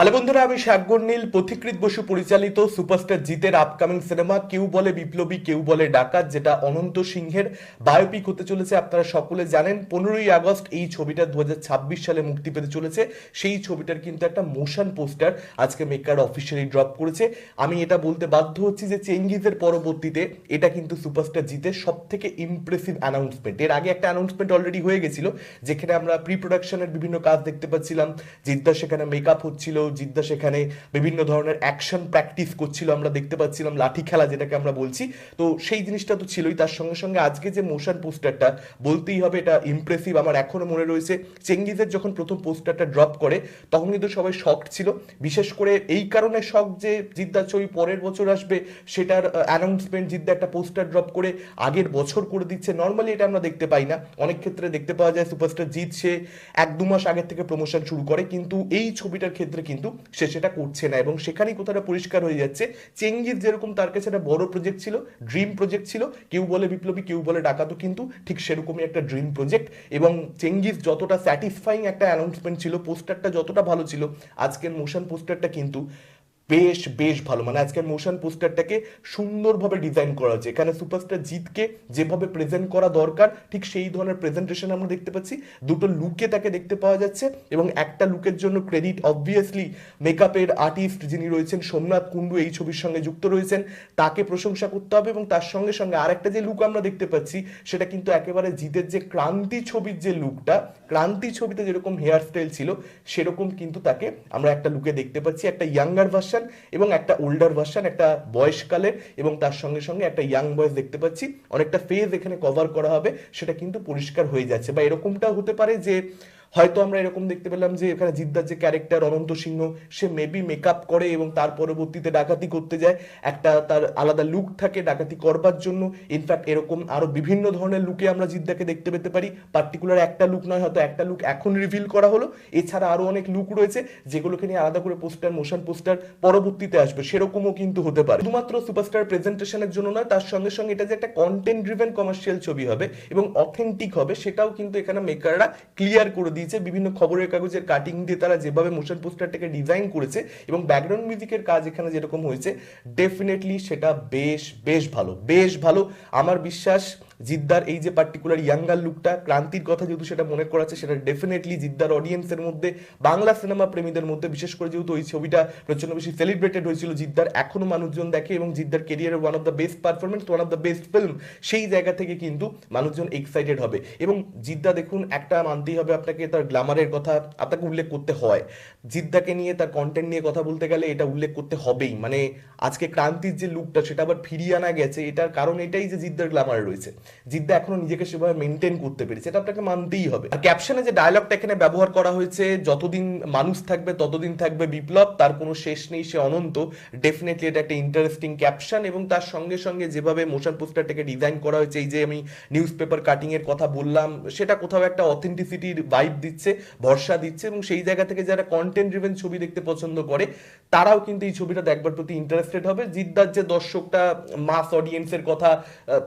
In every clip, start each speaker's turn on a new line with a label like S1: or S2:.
S1: Hello বন্ধুরা, আমি শাকগর নীল। পথিকৃত বসু পরিচালিত সুপারস্টার জিতের আপকামিং সিনেমা কেউ বলে বিপ্লবী, কেউ বলে ডাকাত, যেটা অনন্ত সিংহের বায়োপিক হতে চলেছে, আপনারা সকলে জানেন। পনেরোই আগস্ট এই ছবিটা দু হাজার ছাব্বিশ সালে মুক্তি পেতে চলেছে। সেই ছবিটার কিন্তু একটা মোশন পোস্টার আজকে মেকার অফিসিয়ালি ড্রপ করেছে। আমি এটা বলতে বাধ্য হচ্ছি যে চেঙ্গিজের পরবর্তীতে এটা কিন্তু সুপারস্টার জিতের সব থেকে ইমপ্রেসিভ অ্যানাউন্সমেন্ট এর আগে একটা অ্যানাউন্সমেন্ট অলরেডি হয়ে গেছিল, যেখানে আমরা প্রি প্রোডাকশনের বিভিন্ন কাজ দেখতে পাচ্ছিলাম। জিদ্দা সেখানে মেকআপ হচ্ছিল জিদ্দা সেখানে বিভিন্ন ধরনের অ্যাকশন প্র্যাকটিস করছিল, আমরা দেখতে পাচ্ছিলাম লাঠি খেলা যেটাকে আমরা বলছি। তো সেই জিনিসটা তো ছিলই। তার সঙ্গে সঙ্গে আজকে যে মোশন পোস্টারটা বলতেই হবে এটা ইমপ্রেসিভ আমার এখনও মনে রয়েছে, চেঙ্গিজের যখন প্রথম পোস্টারটা ড্রপ করে, তখন কিন্তু সবাই শকড ছিল। বিশেষ করে এই কারণে শখ যে জিদ্দার ছবি পরের বছর আসবে, সেটার অ্যানাউন্সমেন্ট জিদ্দা একটা পোস্টার ড্রপ করে আগের বছর করে দিচ্ছে। নর্মালি এটা আমরা দেখতে পাই না। অনেক ক্ষেত্রে দেখতে পাওয়া যায় সুপারস্টার জিৎ সে এক দু মাস আগের থেকে প্রমোশন শুরু করে। কিন্তু এই ছবিটার ক্ষেত্রে কিন্তু সে সেটা করছে না এবং সেখানেই কোথাটা পরিষ্কার হয়ে যাচ্ছে। চেঙ্গিজ যেরকম তার কাছে একটা বড় প্রজেক্ট ছিল ড্রিম প্রজেক্ট ছিল, কেউ বলে বিপ্লবী, কেউ বলে ডাকাতো কিন্তু ঠিক সেরকমই একটা ড্রিম প্রজেক্ট এবং চেঙ্গিজ যতটা স্যাটিসফাইং একটা অ্যানাউন্সমেন্ট ছিল পোস্টারটা যতটা ভালো ছিল, আজকের মোশন পোস্টারটা কিন্তু বেশ বেশ ভালো। মানে আজকের মোশন পোস্টারটাকে সুন্দরভাবে ডিজাইন করা হয়েছে। এখানে সুপারস্টার জিতকে যেভাবে প্রেজেন্ট করা দরকার, ঠিক সেই ধরনের প্রেজেন্টেশন আমরা দেখতে পাচ্ছি। দুটো লুকে তাকে দেখতে পাওয়া যাচ্ছে এবং একটা লুকের জন্য ক্রেডিট অবভিয়াসলি মেকআপের আর্টিস্ট যিনি রয়েছেন সোমনাথ কুন্ডু এই ছবির সঙ্গে যুক্ত রয়েছেন, তাকে প্রশংসা করতে হবে এবং তার সঙ্গে সঙ্গে আরেকটা যে লুক আমরা দেখতে পাচ্ছি, সেটা কিন্তু একেবারে জিতের যে ক্রান্তি ছবির যে লুকটা ক্রান্তি ছবিতে যেরকম হেয়ার স্টাইল ছিল, সেরকম কিন্তু তাকে আমরা একটা লুকে দেখতে পাচ্ছি। একটা ইয়াঙ্গার ভার্সন এবং একটা ওল্ডার ভার্সন একটা বয়সকালের এবং তার সঙ্গে সঙ্গে একটা ইয়াং বয়স দেখতে পাচ্ছি। অনেকটা ফেজ এখানে কভার করা হবে, সেটা কিন্তু পরিষ্কার হয়ে যাচ্ছে। বা এরকমটা হতে পারে যে হয়তো আমরা এরকম দেখতে পেলাম যে এখানে জিদ্দার যে ক্যারেক্টার অনন্ত সিংহ, সে মেবি মেকআপ করে এবং তার পরবর্তীতে ডাকাতি করতে যায়। একটা তার আলাদা লুক থাকে ডাকাতি করবার জন্য। ইনফ্যাক্ট এরকম আরও বিভিন্ন ধরনের লুকে আমরা জিদ্দাকে দেখতে পেতে পারি। পার্টিকুলার একটা লুক নয়, হয়তো একটা লুক এখন রিভিল করা হলো। এছাড়া আরও অনেক লুক রয়েছে, যেগুলোকে নিয়ে আলাদা করে পোস্টার মোশন পোস্টার পরবর্তীতে আসবে। সেরকমও কিন্তু হতে পারে। শুধুমাত্র সুপারস্টার প্রেজেন্টেশনের জন্য নয়, তার সঙ্গে সঙ্গে এটা যে একটা কন্টেন্ট ড্রিভেন কমার্শিয়াল ছবি হবে এবং অথেন্টিক হবে, সেটাও কিন্তু এখানে মেকাররা ক্লিয়ার করে দিয়েছে, বিভিন্ন খবরের কাগজের কাটিং দিয়ে তারা যেভাবে মোশন পোস্টারটাকে ডিজাইন করেছে এবং ব্যাকগ্রাউন্ড মিউজিকের কাজ এখানে যেরকম হয়েছে ডেফিনেটলি সেটা বেশ বেশ ভালো বেশ ভালো। আমার বিশ্বাস জিদ্দার এই যে পার্টিকুলার ইয়াঙ্গার লুকটা ক্রান্তির কথা যেহেতু সেটা মনে করাচ্ছে, সেটা ডেফিনেটলি জিদ্দার অডিয়েন্সের মধ্যে, বাংলা সিনেমা প্রেমীদের মধ্যে, বিশেষ করে যেহেতু ওই ছবিটা প্রচণ্ড বেশি সেলিব্রেটেড হয়েছিল জিদ্দার, এখনও মানুষজন দেখে এবং জিদ্দার কেরিয়ারের one of the best performance one of the best film সেই জায়গা থেকে কিন্তু মানুষজন এক্সাইটেড হবে। এবং জিদ্দা দেখুন, একটা মানতেই হবে আপনাকে, তার গ্লামারের কথা আপনাকে উল্লেখ করতে হয়। জিদ্দাকে নিয়ে তার কন্টেন্ট নিয়ে কথা বলতে গেলে এটা উল্লেখ করতে হবেই। মানে আজকে ক্রান্তির যে লুকটা সেটা আবার ফিরিয়ে আনা গেছে, এটার কারণ এটাই যে জিদ্দার গ্লামার রয়েছে। জিদ্দা এখনও নিজেকে সেভাবে মেনটেন করতে পেরেছে, এটা আপনাকে মানতেই হবে। আর ক্যাপশনে যে ডায়লগটা এখানে ব্যবহার করা হয়েছে, যতদিন মানুষ থাকবে, ততদিন থাকবে বিপ্লব, তার কোনো শেষ নেই, সে অনন্ত। ডেফিনেটলি এটা একটা ইন্টারেস্টিং ক্যাপশন এবং তার সঙ্গে সঙ্গে যেভাবে মোশন পোস্টারটাকে ডিজাইন করা হয়েছে, এই যে আমি নিউজ পেপার কাটিং এর কথা বললাম, সেটা কোথাও একটা অথেন্টিসিটির ভাইব দিচ্ছে, ভরসা দিচ্ছে এবং সেই জায়গা থেকে যারা কন্টেন্ট ড্রিভেন ছবি দেখতে পছন্দ করে, তারাও কিন্তু এই ছবিটা দেখবার প্রতি ইন্টারেস্টেড হবে। জিদ্দার যে দর্শকটা মাস অডিয়েন্সের কথা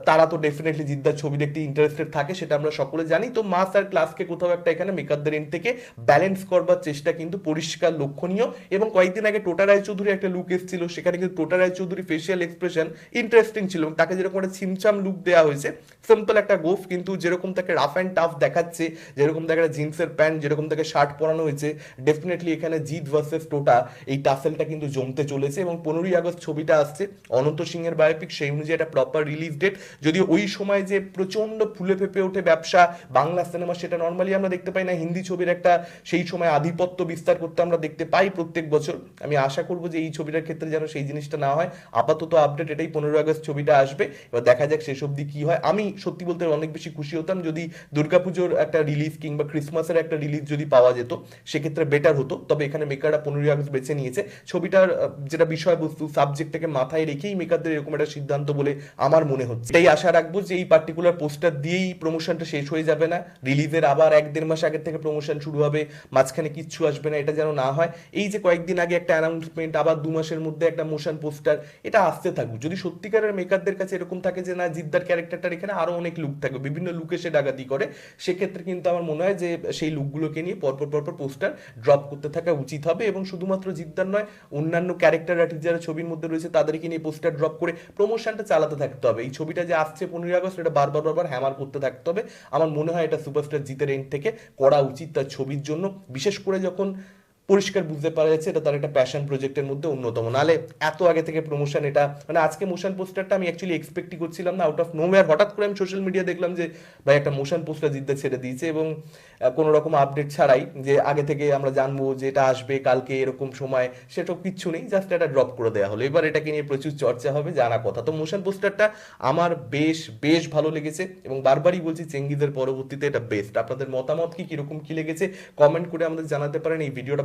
S1: তারা তো ডেফিনেটলি জিদ্দার ছবি দেখতে ইন্টারেস্টেড থাকে, সেটা আমরা সকলে জানি। তো মাস আর ক্লাসকে কোথাও একটা এখানে মেকারদের এন্ড থেকে ব্যালেন্স করবার চেষ্টা কিন্তু পরিষ্কার, লক্ষণীয় এবং কয়েকদিন আগে টোটা রায়চৌধুরী একটা লুক এসেছিল, সেখানে কিন্তু টোটা রায়চৌধুরী ফেসিয়াল এক্সপ্রেশন ইন্টারেস্টিং ছিল তাকে যেরকম একটা ছিমছাম লুক দেওয়া হয়েছে সিম্পল একটা গোফ কিন্তু যেরকম তাকে রাফ অ্যান্ড টাফ দেখাচ্ছে, যেরকম তাকে একটা জিন্সের প্যান্ট যেরকম তাকে শার্ট পরানো হয়েছে ডেফিনেটলি এখানে জিৎ ভার্সেস টোটা এই টাসেলটা কিন্তু জমতে চলেছে এবং পনেরোই আগস্ট ছবিটা আসছে, অনন্ত সিংহের বায়োপিক সেই অনুযায়ী একটা প্রপার রিলিজ ডেট যদিও ওই সময় যে প্রচণ্ড ফুলে ফেপে ওঠে ব্যবসা, বাংলা সিনেমা সেটা নর্মালি আমরা দেখতে পাই না। হিন্দি ছবির একটা সেই সময় আধিপত্য বিস্তার করতে আমরা দেখতে পাই প্রত্যেক বছর। আমি আশা করব যে এই ছবিটার ক্ষেত্রে যেন সেই জিনিসটা না হয়। আপাতত আপডেট এটাই পনেরোই আগস্ট ছবিটা আসবে। এবার দেখা যাক শেষ অবধি কি হয়। আমি সত্যি বলতে অনেক বেশি খুশি হতাম যদি দুর্গাপুজোর একটা রিলিজ কিংবা ক্রিসমাসের একটা রিলিজ যদি পাওয়া যেত, সেক্ষেত্রে বেটার হতো। তবে এখানে মেকাররা পনেরোই আগস্ট বেছে নিয়েছে। ছবিটার যেটা বিষয়বস্তু সাবজেক্টটাকে মাথায় রেখেই মেকারদের এরকম একটা সিদ্ধান্ত বলে আমার মনে হচ্ছে। এটাই আশা রাখব যে এই পার্টিকুলার পোস্টার দিয়েই প্রমোশনটা শেষ হয়ে যাবে না। রিলিজের আবার এক দেড় মাস আগের থেকে প্রমোশন শুরু হবে, মাঝখানে কিচ্ছু আসবে না, এটা যেন না হয়। এই যে কয়েকদিন আগে একটা অ্যানাউন্সমেন্ট আবার দু মাসের মধ্যে একটা মোশন পোস্টার এটা আসতে থাকুক। যদি সত্যিকারের মেকারদের কাছে এরকম থাকে যে, না, জিদ্দার ক্যারেক্টারটার এখানে আরও অনেক লুক থাকবে, বিভিন্ন লুকে সে ডাকাতি করে, সেক্ষেত্রে কিন্তু আমার মনে হয় যে, সেই লুকগুলোকে নিয়ে পরপর পরপর পোস্টার ড্রপ করতে থাকা উচিত হবে এবং শুধুমাত্র জিদ্দার নয়, অন্যান্য ক্যারেক্টার আর্টিস্ট যারা ছবির মধ্যে রয়েছে, তাদেরকে নিয়ে পোস্টার ড্রপ করে প্রমোশনটা চালাতে থাকতে হবে। এই ছবিটা যে আসছে পনেরোই আগস্ট এটা বারবার বারবার হ্যামার করতে থাকতে হবে। আমার মনে হয় এটা সুপারস্টার জিতের এন্ড থেকে করা উচিত তার ছবির জন্য। বিশেষ করে যখন পরিষ্কার বুঝতে পারা যাচ্ছে এটা তার একটা প্যাশন প্রজেক্টের মধ্যে অন্যতম। নালে এত আগে থেকে প্রমোশন এটা মানে আজকে মোশন পোস্টারটা আমি অ্যাকচুয়ালি এক্সপেক্টই করছিলাম না আউট অফ নোওয়ার হঠাৎ করে আমি সোশ্যাল মিডিয়া দেখলাম যে, ভাই একটা মোশন পোস্টার জিদ্দা ছেড়ে দিয়েছে এবং কোনো রকম আপডেট ছাড়াই যে আগে থেকে আমরা জানব যে এটা আসবে, কালকে এরকম সময় সেটাও কিচ্ছু নেই জাস্ট এটা ড্রপ করে দেওয়া হলো। এবার এটাকে নিয়ে প্রচুর চর্চা হবে, জানা কথা। তো মোশন পোস্টারটা আমার বেশ বেশ ভালো লেগেছে এবং বারবারই বলছি চেঙ্গিজের পরবর্তীতে এটা বেস্ট আপনাদের মতামত কি, কীরকম, কি লেগেছে কমেন্ট করে আমাদের জানাতে পারেন। এই ভিডিওটা